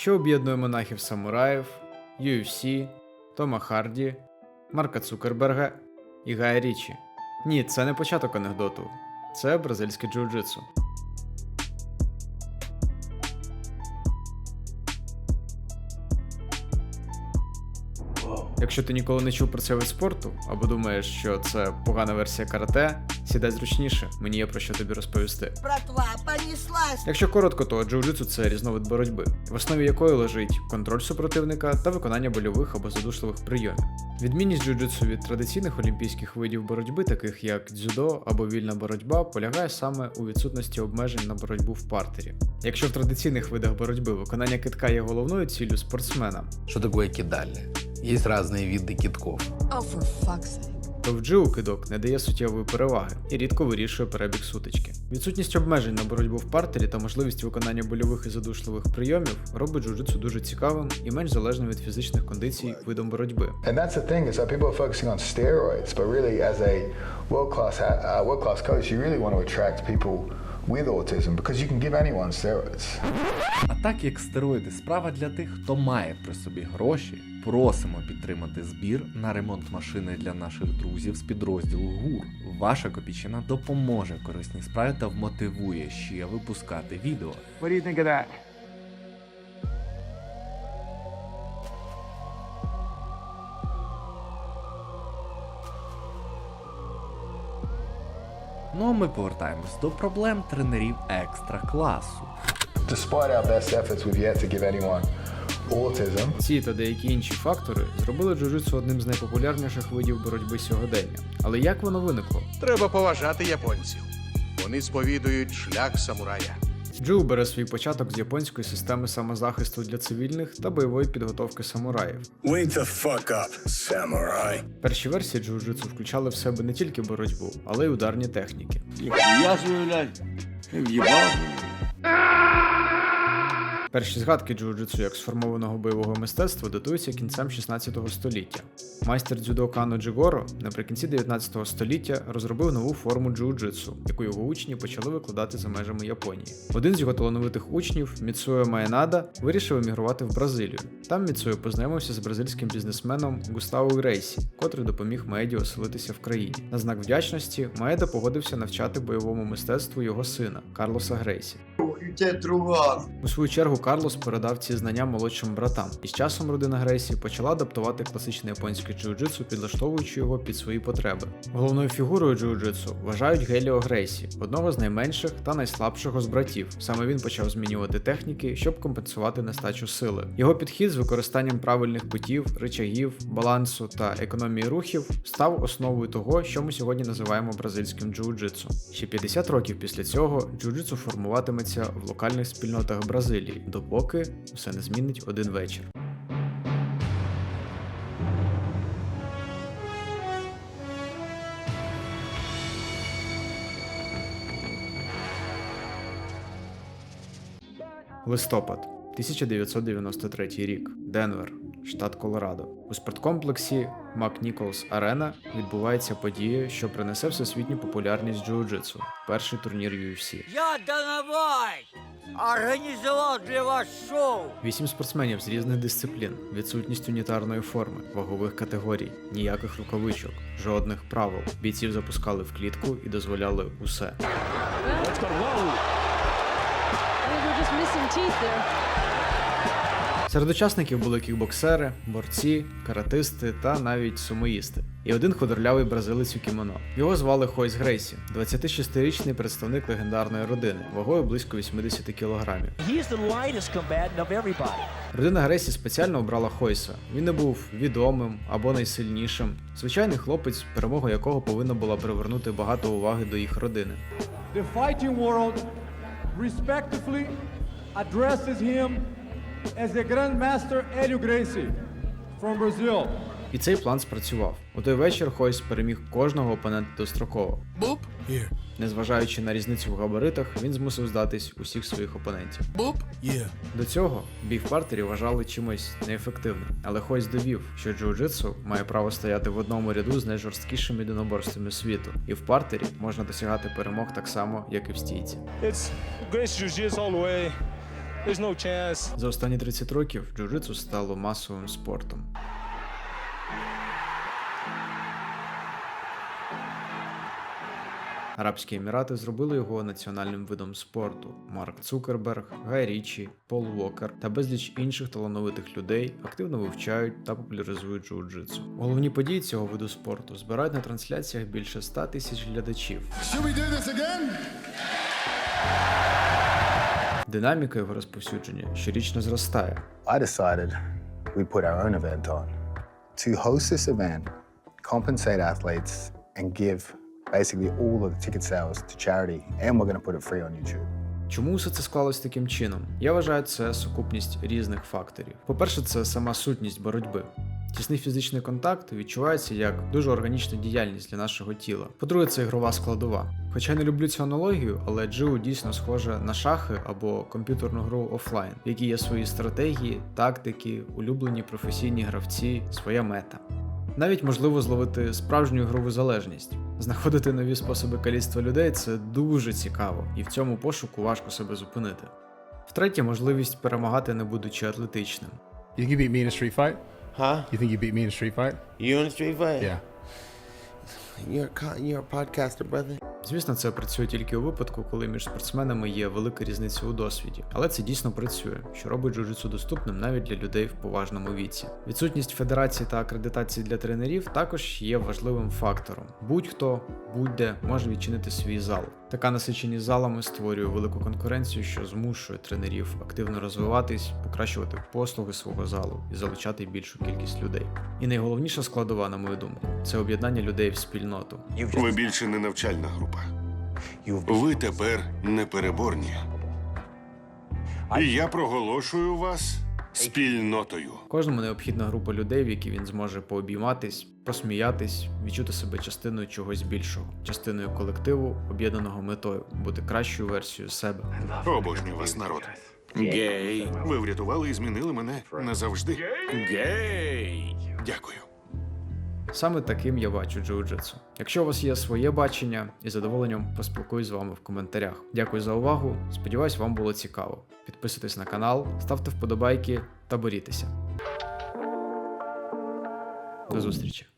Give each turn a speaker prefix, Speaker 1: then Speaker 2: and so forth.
Speaker 1: що об'єднує монахів самураїв, UFC, Тома Харді, Марка Цукерберга і Гая Річі. Ні, це не початок анекдоту, це бразильське джиу-джитсу. Якщо ти ніколи не чув про цей вид спорту, або думаєш, що це погана версія карате, сідай зручніше, мені є про що тобі розповісти.
Speaker 2: Братва, понеслась!
Speaker 1: Якщо коротко, то джиу-джитсу це різновид боротьби, в основі якої лежить контроль супротивника та виконання больових або задушливих прийомів. Відмінність джиу-джитсу від традиційних олімпійських видів боротьби, таких як дзюдо або вільна боротьба, полягає саме у відсутності обмежень на боротьбу в партері. Якщо в традиційних видах боротьби виконання китка є головною ціллю спортсмена,
Speaker 3: Что такое кидальня? Есть разные виды китков.
Speaker 2: Oh, for fuck's sake.
Speaker 1: кидок не дає суттєвої переваги і рідко вирішує перебіг сутички. Відсутність обмежень на боротьбу в партері та можливість виконання больових і задушливих прийомів робить джиу-джитсу дуже цікавим і менш залежним від фізичних кондицій видом боротьби.
Speaker 4: And that's the thing is that people are focusing on steroids, but really, as a world class uh, world class coach, you really want to attract people with autism because you can give anyone steroids.
Speaker 5: А так як стероїди справа для тих, хто має при собі гроші, просимо підтримати збір на ремонт машини для наших друзів з підрозділу ГУР. Ваша копійчина допоможе корисній справі та вмотивує ще випускати відео.
Speaker 6: What do you think of that?
Speaker 5: Ну а ми повертаємось до проблем тренерів екстра класу.
Speaker 4: Despite our best efforts, we've yet to give anyone autism.
Speaker 1: Ці та деякі інші фактори зробили джиу-джитсу одним з найпопулярніших видів боротьби сьогодення. Але як воно виникло?
Speaker 7: Треба поважати японців. Вони сповідують шлях самурая.
Speaker 1: Джиу бере свій початок з японської системи самозахисту для цивільних та бойової підготовки самураїв.
Speaker 8: Wait the fuck up, samurai.
Speaker 1: Перші версії джиу-джитсу включали в себе не тільки боротьбу, але й ударні техніки.
Speaker 6: Я.
Speaker 1: Перші згадки джиу-джитсу як сформованого бойового мистецтва датуються кінцем 16 століття. Майстер дзюдо Кано Джигоро наприкінці 19 століття розробив нову форму джиу-джитсу, яку його учні почали викладати за межами Японії. Один з його талановитих учнів, Міцуе Маєнада, вирішив емігрувати в Бразилію. Там Міцуе познайомився з бразильським бізнесменом Густаво Грейсі, котрий допоміг Маеді оселитися в країні. На знак вдячності Маеда погодився навчати бойовому мистецтву його сина Карлоса Грейсі. У свою чергу Карлос передав ці знання молодшим братам, і з часом родина Грейсі почала адаптувати класичне японське джиу-джитсу, підлаштовуючи його під свої потреби. Головною фігурою джиу-джитсу вважають Геліо Грейсі, одного з найменших та найслабшого з братів. Саме він почав змінювати техніки, щоб компенсувати нестачу сили. Його підхід з використанням правильних путів, ричагів, балансу та економії рухів став основою того, що ми сьогодні називаємо бразильським джиу-джитсу. Ще 50 років після цього джиу-джитсу формуватиметься в локальних спільнотах Бразилії, допоки все не змінить один вечір. Листопад 1993 рік. Денвер, штат Колорадо. У спорткомплексі Мак Ніколс Арена відбувається подія, що принесе всесвітню популярність джиу-джитсу. Перший турнір UFC.
Speaker 2: Я Дановай! Організував для вас шоу!
Speaker 1: Вісім спортсменів з різних дисциплін, відсутність унітарної форми, вагових категорій, ніяких рукавичок, жодних правил. Бійців запускали в клітку і дозволяли усе.
Speaker 9: We're just missing teeth there.
Speaker 1: Серед учасників були кікбоксери, борці, каратисти та навіть сумоїсти. І один худорлявий бразилець у кімоно. Його звали Хойс Грейсі, 26-річний представник легендарної родини, вагою близько 80 кілограмів. Родина Грейсі спеціально обрала Хойса. Він не був відомим або найсильнішим. Звичайний хлопець, перемога якого повинна була привернути багато уваги до їх родини.
Speaker 10: The fighting world respectfully addresses him as the Grandmaster Helio Gracie from Brazil.
Speaker 1: І цей план спрацював. У той вечір Хойс переміг кожного опонента достроково.
Speaker 7: Буп,
Speaker 8: Here.
Speaker 1: Незважаючи на різницю в габаритах, він змусив здатись усіх своїх опонентів.
Speaker 7: буп.
Speaker 8: Yeah.
Speaker 1: До цього бій в партері вважали чимось неефективним, але Хойс довів, що джиу-джитсу має право стояти в одному ряду з найжорсткішими єдиноборствами світу, і в партері можна досягати перемог так само, як і в стійці.
Speaker 10: It's great jiu-jitsu all the way.
Speaker 11: There's no chance.
Speaker 1: За останні 30 років джиу-джитсу стало масовим спортом. Арабські Емірати зробили його національним видом спорту. Марк Цукерберг, Гай Річі, Пол Уокер та безліч інших талановитих людей активно вивчають та популяризують джиу-джитсу. Головні події цього виду спорту збирають на трансляціях більше 100 тисяч глядачів.
Speaker 8: Should we do this again?
Speaker 1: Динаміка його розповсюдження щорічно зростає.
Speaker 4: I decided we put our own event on. To host this event, compensate athletes, and give basically all of the ticket sales to charity, and we're going to put it free on YouTube.
Speaker 1: Чому все це склалось таким чином? Я вважаю, це сукупність різних факторів. По-перше, це сама сутність боротьби. Тісний фізичний контакт відчувається як дуже органічна діяльність для нашого тіла. По-друге, це ігрова складова. Хоча я не люблю цю аналогію, але джиу дійсно схоже на шахи або комп'ютерну гру офлайн, в якій є свої стратегії, тактики, улюблені професійні гравці, своя мета. Навіть можливо зловити справжню ігрову залежність. Знаходити нові способи каліцтва людей це дуже цікаво, і в цьому пошуку важко себе зупинити. Втретє, можливість перемагати, не будучи атлетичним.
Speaker 8: You beat me a street fight?
Speaker 11: Huh?
Speaker 8: You think you beat me in a street fight?
Speaker 11: You in a street fight?
Speaker 8: Yeah.
Speaker 11: You're a you're a podcaster, brother.
Speaker 1: Звісно, це працює тільки у випадку, коли між спортсменами є велика різниця у досвіді, але це дійсно працює, що робить джиу-джитсу доступним навіть для людей в поважному віці. Відсутність федерації та акредитації для тренерів також є важливим фактором. Будь-хто, будь-де може відчинити свій зал. Така насиченість залами створює велику конкуренцію, що змушує тренерів активно розвиватись, покращувати послуги свого залу і залучати більшу кількість людей. І найголовніша складова, на мою думку, це об'єднання людей в спільноту.
Speaker 8: Ви більше не навчальна група. Ви тепер непереборні. І я проголошую вас спільнотою.
Speaker 1: Кожному необхідна група людей, в якій він зможе пообійматись, посміятись, відчути себе частиною чогось більшого, частиною колективу, об'єднаного метою, бути кращою версією себе.
Speaker 8: Обожнюю вас, народ. Гей. Ви врятували і змінили мене назавжди. Гей. Дякую.
Speaker 1: Саме таким я бачу джиу-джитсу. Якщо у вас є своє бачення, із задоволенням поспілкуюсь з вами в коментарях. Дякую за увагу. Сподіваюсь, вам було цікаво. Підписуйтесь на канал, ставте вподобайки та борітеся. До зустрічі!